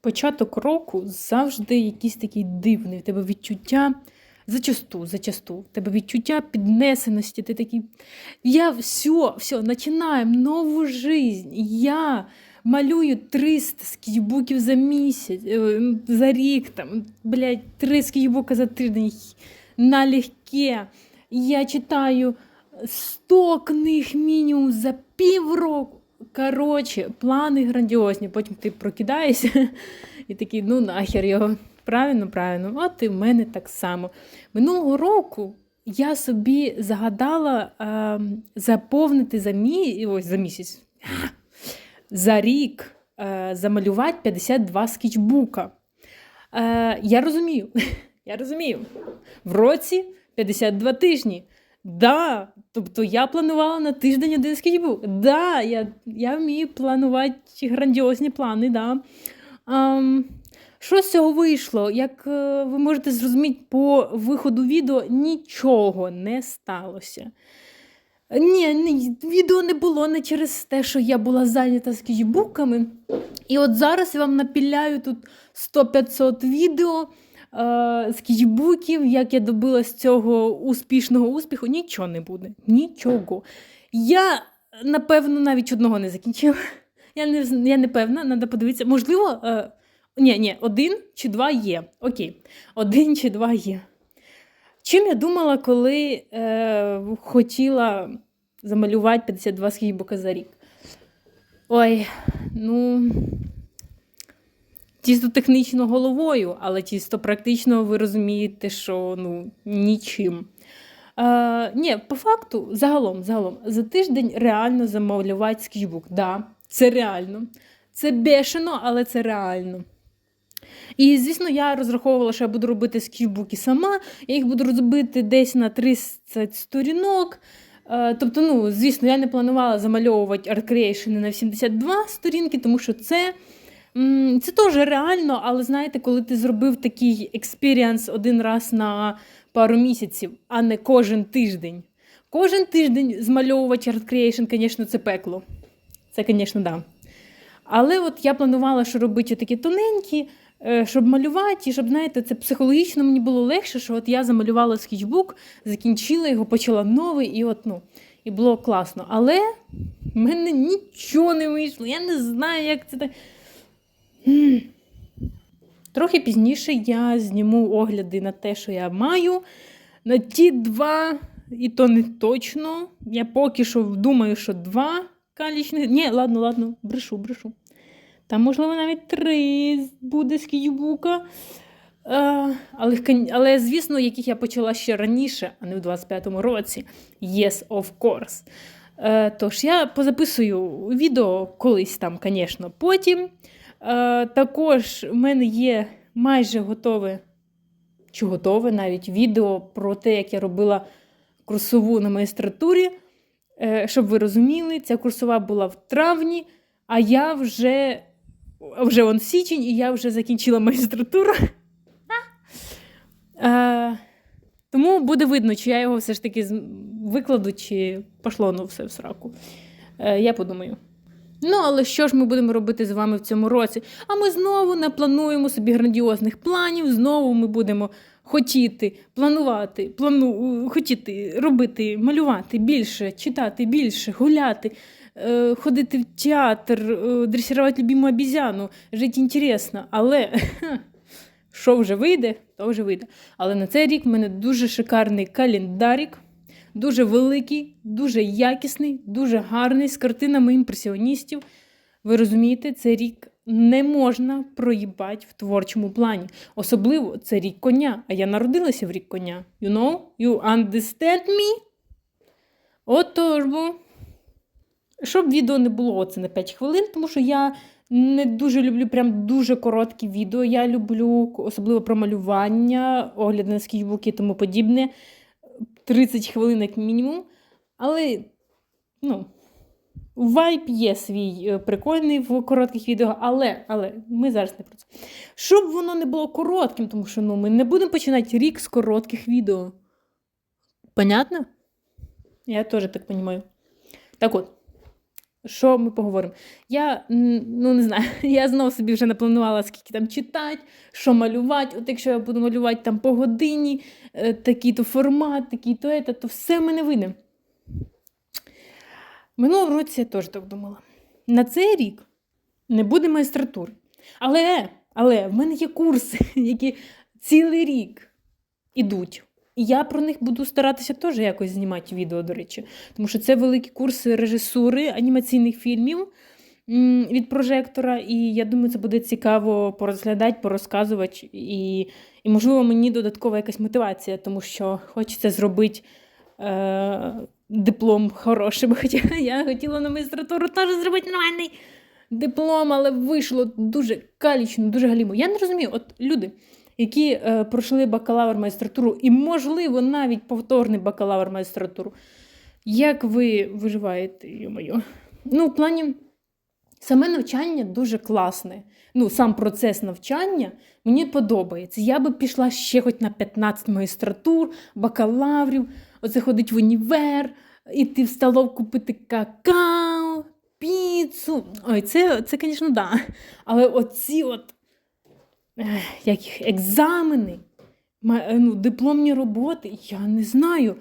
початок року завжди якийсь такий дивний. В тебе відчуття зачасту, зачасту, в тебе відчуття піднесеності. Ти такий. Я все, все, починаємо нову жизнь. Я малюю 300 скетчбуків за місяць, е, за рік, там, блядь, 3 скетчбука за тиждень налегке. Я читаю 100 книг мінімум за півроку. Коротше, плани грандіозні. Потім ти прокидаєшся і такий, ну нахер його. Правильно, правильно. От і в мене так само. Минулого року я собі загадала е, заповнити за, мі... Ось, за місяць, за рік е, замалювати 52 скетчбука. Е, я розумію, я розумію. В році 52 тижні. Да, тобто я планувала на тиждень один скетчбук. Да, я, я вмію планувати грандіозні плани. Да. Um, що з цього вийшло? Як е, ви можете зрозуміти по виходу відео, нічого не сталося. Ні, ні, відео не було не через те, що я була зайнята скетчбуками. І от зараз я вам напіляю тут 100-500 відео скетчбуків, як я добилась цього успішного успіху. Нічого не буде. Нічого. Я, напевно, навіть одного не закінчила. Я не я не певна, треба подивитися. Можливо, е, ні, ні, один чи два є. Окей, один чи два є. Чим я думала, коли е, хотіла замалювати 52 скетчбука за рік? Ой, ну, чисто технічно головою, але чисто практично ви розумієте, що ну, нічим. Е, ні, по факту, загалом, загалом, за тиждень реально замалювати скетчбук. Да, це реально. Це бешено, але це реально. І, звісно, я розраховувала, що я буду робити скетчбуки сама, я їх буду робити десь на 30 сторінок. Е, Тобто, ну, звісно, я не планувала замальовувати Creation на 72 сторінки, тому що це це теж реально, але знаєте, коли ти зробив такий експіріанс один раз на пару місяців, а не кожен тиждень. Кожен тиждень змальовувати Art Creation, звісно, це пекло. Це, звісно, да. Але от я планувала, що робити такі тоненькі, е, щоб малювати, і щоб, знаєте, це психологічно мені було легше, що от я замалювала скетчбук, закінчила його, почала новий, і от, ну, і було класно. Але в мене нічого не вийшло. Я не знаю, як це так. Трохи пізніше я зніму огляди на те, що я маю. На ті два, і то не точно. Я поки що думаю, що два калічних. Ні, ладно, ладно, брешу, брешу. Там, можливо, навіть три буде скетчбука. Е, але, але, звісно, яких я почала ще раніше, а не в 25-му році. Yes, of course. Е, тож, я позаписую відео колись там, звісно, потім. Е, також в мене є майже готове, чи готове навіть відео про те, як я робила курсову на магістратурі. Е, щоб ви розуміли, ця курсова була в травні, а я вже вже он січень, і я вже закінчила магістратуру. Е, тому буде видно, чи я його все ж таки викладу, чи пошло ну все в сраку. Я подумаю. Ну, але що ж ми будемо робити з вами в цьому році? А ми знову не плануємо собі грандіозних планів, знову ми будемо хотіти планувати, плану, хотіти робити, малювати більше, читати більше, гуляти, е, ходити в театр, е, дресувати любиму обізяну, жити інтересно. Але що вже вийде, то вже вийде. Але на цей рік в мене дуже шикарний календарик. Дуже великий, дуже якісний, дуже гарний з картинами імпресіоністів. Ви розумієте, цей рік не можна проїбати в творчому плані. Особливо це рік коня. А я народилася в рік коня. You know? You understand me? Отож бо. Щоб відео не було оце на 5 хвилин, тому що я не дуже люблю прям дуже короткі відео. Я люблю особливо про малювання, огляд на скетчбуки і тому подібне. 30 хвилин як мінімум. Але, ну, вайп є свій е, прикольний в коротких відео, але, але ми зараз не про це. Щоб воно не було коротким, тому що ну, ми не будемо починати рік з коротких відео. Понятно? Я теж так розумію. Так от, що ми поговоримо? Я ну не знаю, я знову собі вже напланувала, скільки там читати, що малювати. От якщо я буду малювати там по годині, е, такий-то формат, такий-то ета, то все в мене вийде. Минулого році я теж так думала. На цей рік не буде майстратури. Але, але в мене є курси, які цілий рік ідуть. І я про них буду старатися теж якось знімати відео, до речі. Тому що це великі курси режисури анімаційних фільмів від прожектора. І я думаю, це буде цікаво порозглядати, порозказувати. І, і можливо, мені додаткова якась мотивація, тому що хочеться зробити е, диплом хорошим. Хоча я хотіла на магістратуру теж зробити нормальний диплом, але вийшло дуже калічно, дуже галімо. Я не розумію, от люди, які е, пройшли бакалавр магістратуру, і, можливо, навіть повторний бакалавр магістратуру. Як ви виживаєте, йо-моє? Ну, в плані, саме навчання дуже класне. Ну, сам процес навчання мені подобається. Я би пішла ще хоч на 15 магістратур, бакалаврів, оце ходить в універ, іти в столовку пити какао, піцу. Ой, це, це, звісно, да. Але оці от як їх, екзамени, е, ну, дипломні роботи, я не знаю.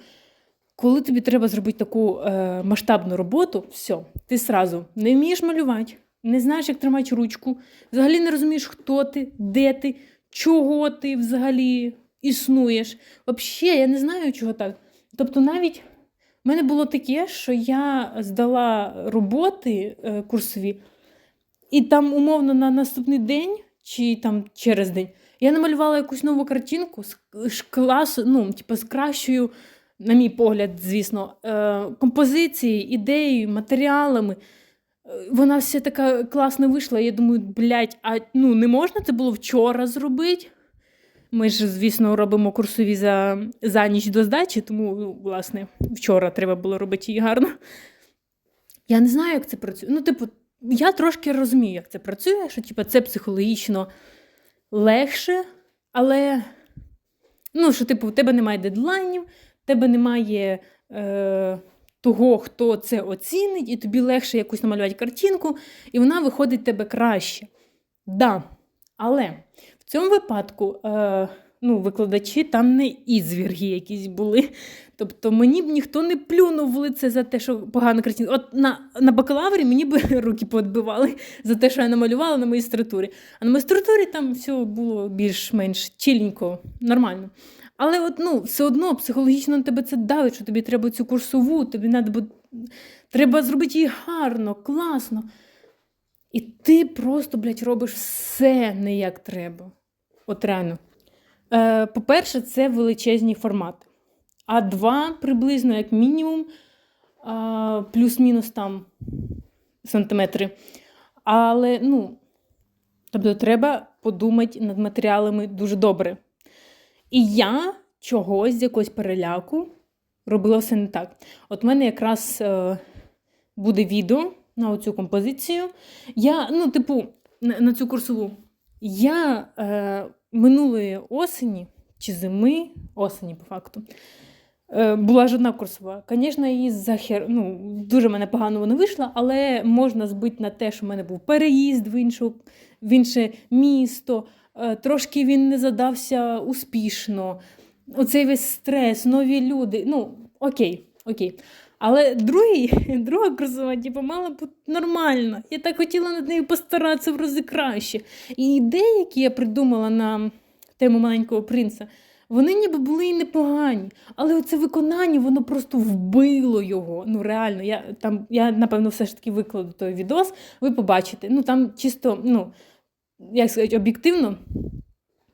Коли тобі треба зробити таку е, масштабну роботу, все, ти сразу не вмієш малювати, не знаєш, як тримати ручку, взагалі не розумієш, хто ти, де ти, чого ти взагалі існуєш. Взагалі, я не знаю, чого так. Тобто, навіть в мене було таке, що я здала роботи е, курсові, і там, умовно, на наступний день чи там через день я намалювала якусь нову картинку з, класу, ну, типу, з кращою, на мій погляд, звісно, е, композицією, ідеєю, матеріалами. Е, Вона вся така класно вийшла. Я думаю, блядь, а ну, не можна це було вчора зробити? Ми ж, звісно, робимо курсові за, за ніч до здачі, тому, ну, власне, вчора треба було робити її гарно. Я не знаю, як це працює. Ну, типу, я трошки розумію, як це працює, що типу, це психологічно легше, але ну, що, типу, у тебе немає дедлайнів, у тебе немає е, того, хто це оцінить, і тобі легше якусь намалювати картинку, і вона виходить в тебе краще. Да. Але в цьому випадку е, ну, викладачі там не ізвірги якісь були. Тобто мені б ніхто не плюнув в лице за те, що погана картинка. От на, на бакалаврі мені б руки поотбивали за те, що я намалювала на магістратурі. А на магістратурі там все було більш-менш чіленько, нормально. Але от, ну, все одно психологічно на тебе це давить, що тобі треба цю курсову, тобі треба, треба зробити її гарно, класно. І ти просто, блядь, робиш все не як треба. От реально. Е, по-перше, це величезні формати. А два приблизно, як мінімум, плюс-мінус там сантиметри. Але, ну, тобто, треба подумати над матеріалами дуже добре. І я чогось з якогось переляку робила все не так. От в мене якраз е, буде відео на оцю композицію. Я, ну, типу, на цю курсову. Я е, минулої осені чи зими, осені, по факту, е, була ж одна курсова. Звісно, її захер... ну, дуже мене погано вона вийшла, але можна збити на те, що в мене був переїзд в, іншу, в інше місто. Е, Трошки він не задався успішно. Оцей весь стрес, нові люди. Ну, окей, окей. Але другий, друга курсова, типу, мала бути нормальна. Я так хотіла над нею постаратися в рази краще. І ідеї, які я придумала на тему маленького принца, вони ніби були і непогані. Але оце виконання, воно просто вбило його. Ну, реально, я, там, я напевно, все ж таки викладу той відос, ви побачите. Ну, там чисто, ну, як сказати, об'єктивно,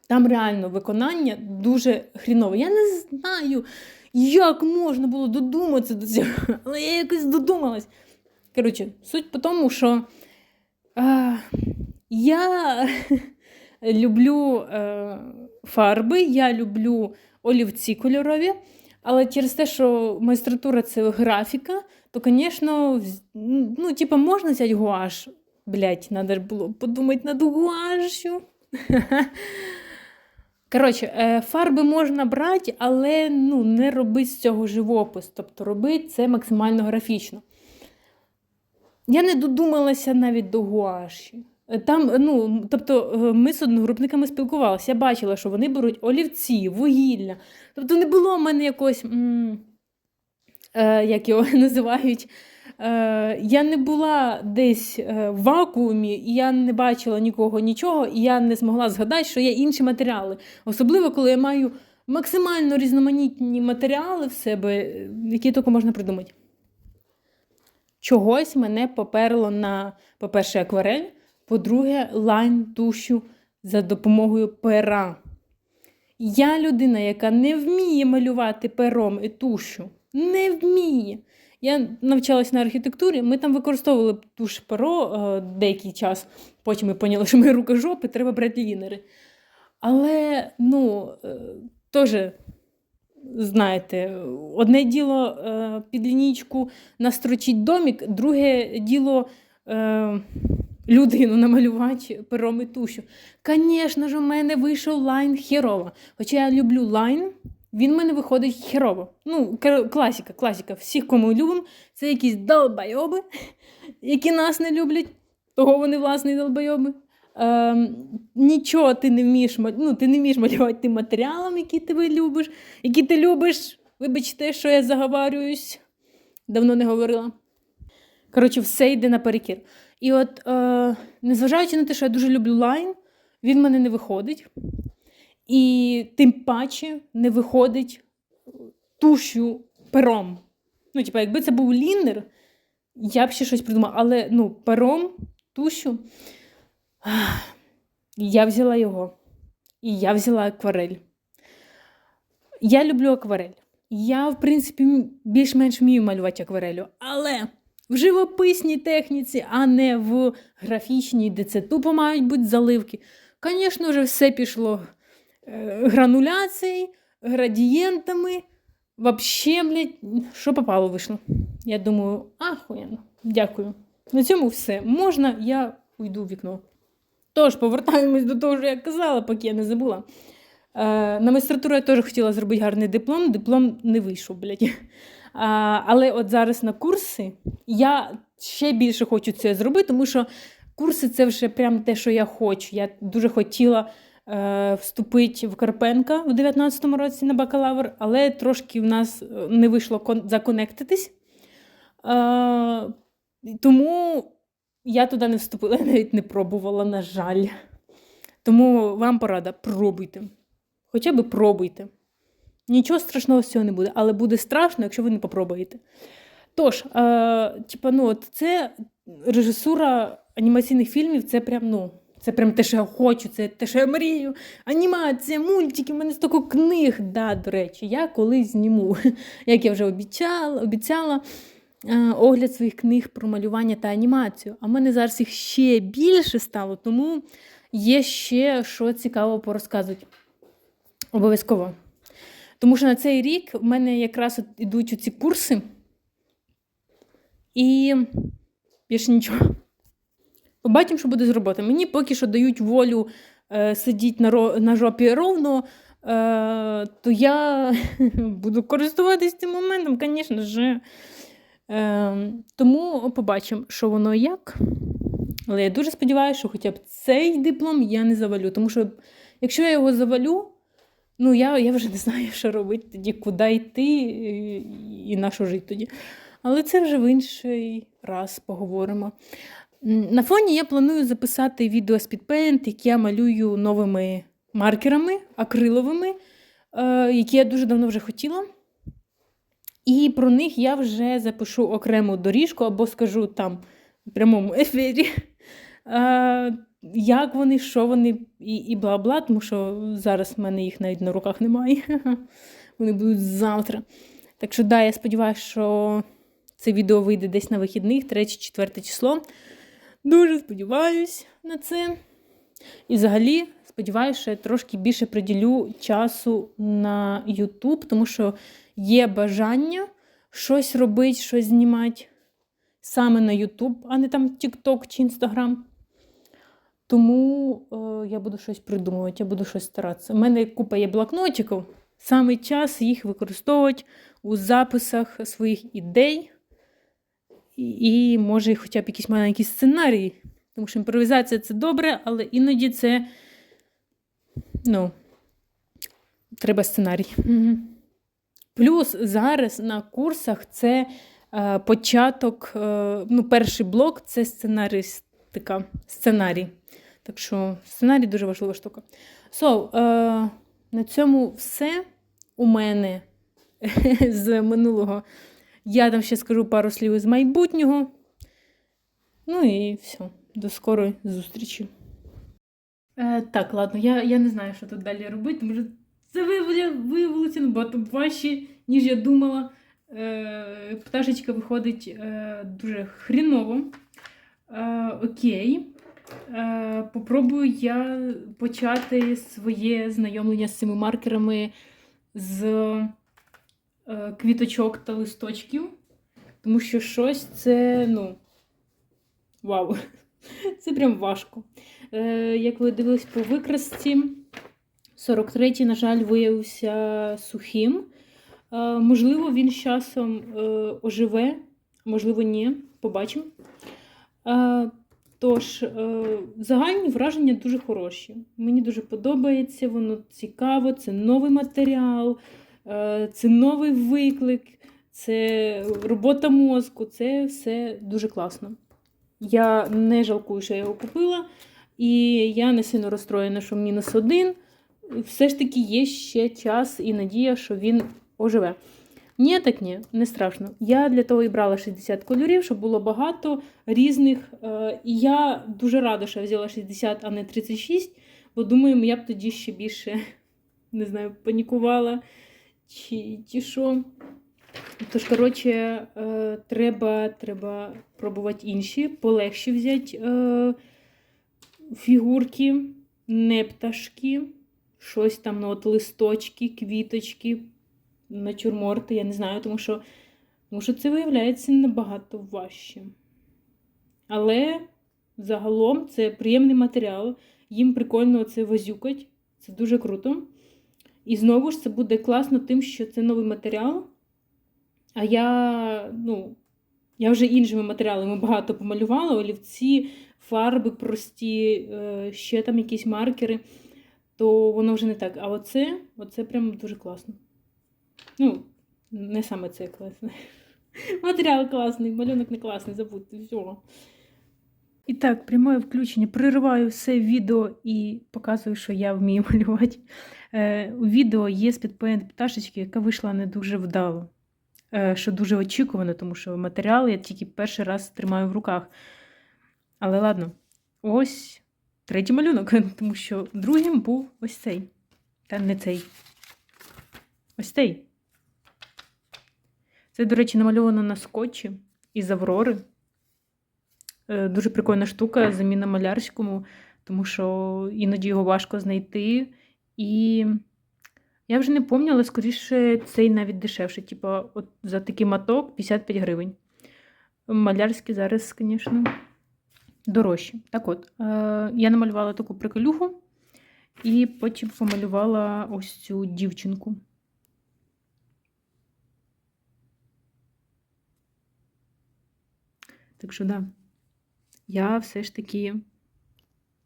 там реально виконання дуже хрінове. Я не знаю, як можна було додуматися до цього, але я якось додумалась. Коротше, суть по тому, що а, я люблю е, фарби, я люблю олівці кольорові, але через те, що майстратура це графіка, то, звісно, ну, типу, можна взяти гуаш. Блять, треба було подумати над гуашю. Коротше, е, фарби можна брати, але ну, не робити з цього живопис. Тобто робити це максимально графічно. я не додумалася навіть до гуаші. Е, Там, ну, тобто, е, ми з одногрупниками спілкувалися. Я бачила, що вони беруть олівці, вугілля. Тобто не було в мене якогось, м, е, як його називають. Е, я не була десь е, в вакуумі, і я не бачила нікого нічого, і я не змогла згадати, що є інші матеріали. Особливо, коли я маю максимально різноманітні матеріали в себе, е, які тільки можна придумати. Чогось мене поперло на, по-перше, акварель, по-друге, лайн тушу за допомогою пера. Я людина, яка не вміє малювати пером і тушу. Не вміє. Я навчалась на архітектурі, ми там використовували туш перо е, деякий час. Потім ми поняли, що ми рукожопи, треба брати лінери. Але, ну, е, теж, знаєте, одне діло е, під лінійку настрочить домік, друге діло людину намалювати пером і тушу. Звісно ж, у мене вийшов лайн херово. Хоча я люблю лайн, він в мене виходить херово. Ну, класика, класика. Всіх, кому любимо, це якісь долбайоби, які нас не люблять. Того вони, власне, долбайоби. Ем, нічого ти не вмієш ну, ти не вмієш малювати тим матеріалом, який ти любиш, які ти любиш. Вибачте, що я заговарююсь. Давно не говорила. Коротше, все йде наперекір. І от, е, незважаючи на те, що я дуже люблю лайн, він мене не виходить. І тим паче не виходить тушу пером. Ну, типа, якби це був лінер, я б ще щось придумала. Але ну, пером, тушу. Я взяла його. І я взяла акварель. Я люблю акварель. Я, в принципі, більш-менш вмію малювати акварелю, але в живописній техніці, а не в графічній, де це тупо мають бути заливки. Звісно ж, все пішло е, грануляцією, градієнтами. Вообще, блядь, що попало вийшло. Я думаю, ахуєнно, дякую. На цьому все. Можна, я уйду в вікно. Тож, повертаємось до того, що я казала, поки я не забула. Е, на магістратуру я теж хотіла зробити гарний диплом, диплом не вийшов, блядь. А, але от зараз на курси я ще більше хочу це зробити, тому що курси це вже прям те, що я хочу. Я дуже хотіла е, вступити в Карпенка в 19-му році на бакалавр, але трошки в нас е, не вийшло законектитись. Е, тому я туди не вступила, навіть не пробувала, на жаль. Тому вам порада, пробуйте. Хоча б пробуйте. Нічого страшного з цього не буде, але буде страшно, якщо ви не попробуєте. Тож, е, типа, ну, от це режисура анімаційних фільмів, це прям, ну, це прям те, що я хочу, це те, що я мрію. Анімація, мультики, в мене стільки книг. Да, до речі, я колись зніму, як я вже обіцяла, обіцяла е, огляд своїх книг про малювання та анімацію. А в мене зараз їх ще більше стало, тому є ще що цікаво порозказувати. Обов'язково. Тому що на цей рік в мене якраз от ідуть ці курси, і більше нічого. Побачимо, що буде з роботи. Мені поки що дають волю е, сидіти на, ро- на жопі ровно, е, то я буду користуватись цим моментом, звісно ж. Е, тому побачимо, що воно як. Але я дуже сподіваюся, що хоча б цей диплом я не завалю. Тому що якщо я його завалю, ну я, я вже не знаю, що робити тоді, куди йти і, і на що жити тоді. Але це вже в інший раз поговоримо. На фоні я планую записати відео з підпейнт, які я малюю новими маркерами, акриловими, е, які я дуже давно вже хотіла. І про них я вже запишу окрему доріжку або скажу там в прямому ефірі, е, як вони, що вони і, і бла-бла, тому що зараз в мене їх навіть на руках немає. Вони будуть завтра. Так що, да, я сподіваюся, що це відео вийде десь на вихідних, 3-4 число. Дуже сподіваюсь на це. І взагалі, сподіваюся, що я трошки більше приділю часу на YouTube, тому що є бажання щось робити, щось знімати саме на YouTube, а не там TikTok чи Instagram. Тому е, я буду щось придумувати, я буду щось старатися. У мене купа є блокнотиків, саме час їх використовувати у записах своїх ідей і, може хоча б якийсь маленький сценарій. Тому що імпровізація це добре, але іноді це. Ну, треба сценарій. Плюс зараз на курсах це е, початок, е, ну, перший блок це сценарістика, сценарій. Так що сценарій дуже важлива штука. So, е, на цьому все у мене з минулого. Я там ще скажу пару слів з майбутнього. Ну і все. До скорої зустрічі. Е, так, ладно, я, я не знаю, що тут далі робити, тому що це виявилося набагато важче, ніж я думала. Е, пташечка виходить е, дуже хріново. Е, окей. Е, попробую я почати своє знайомлення з цими маркерами з квіточок та листочків. Тому що щось це, ну, вау, це прям важко. Е, як ви дивились по викрасці, 43-й, на жаль, виявився сухим. Е, можливо, він з часом е, оживе, можливо, ні. Побачимо. Е, тож, е, загальні враження дуже хороші. Мені дуже подобається, воно цікаво, це новий матеріал, е, це новий виклик, це робота мозку, це все дуже класно. Я не жалкую, що я його купила, і я не сильно розстроєна, що мінус один. Все ж таки є ще час і надія, що він оживе. Ні, так ні, не страшно. Я для того і брала 60 кольорів, щоб було багато різних. Е, І я дуже рада, що я взяла 60, а не 36, бо думаю, я б тоді ще більше не знаю, панікувала чи, чи що. Тож, коротше, е, треба, треба пробувати інші, полегші взяти е, фігурки, не пташки, щось там, ну, от листочки, квіточки, натюрморти, я не знаю, тому що, тому що це виявляється набагато важче. Але загалом це приємний матеріал, їм прикольно це возюкать, це дуже круто. І знову ж це буде класно тим, що це новий матеріал. А я, ну, я вже іншими матеріалами багато помалювала, олівці, фарби прості, е, ще там якісь маркери, то воно вже не так. А оце, оце прям дуже класно. Ну, не саме це класне. Матеріал класний, малюнок не класний, забудьте всього. І так, прямое включення. Пририваю все відео і показую, що я вмію малювати. Е, у відео є спідпоінт пташечки, яка вийшла не дуже вдало. Е, що дуже очікувано, тому що матеріал я тільки перший раз тримаю в руках. Але ладно, ось третій малюнок, тому що другим був ось цей. Та не цей. Ось цей. Це, до речі, намальовано на скотчі із Аврори. Е, Дуже прикольна штука, заміна малярському, тому що іноді його важко знайти. І я вже не пам'ятаю, але скоріше цей навіть дешевше. Типа, от за такий маток 55 гривень. Малярський зараз, звісно, дорожчі. Так от, е, я намалювала таку приколюху і потім помалювала ось цю дівчинку. Так що, да, я все ж таки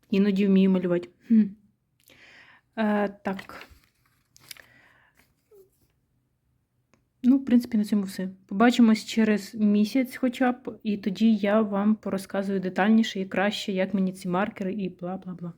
іноді вмію малювати. Е, так. Ну, в принципі, на цьому все. Побачимось через місяць хоча б, і тоді я вам порозказую детальніше і краще, як мені ці маркери і бла-бла-бла.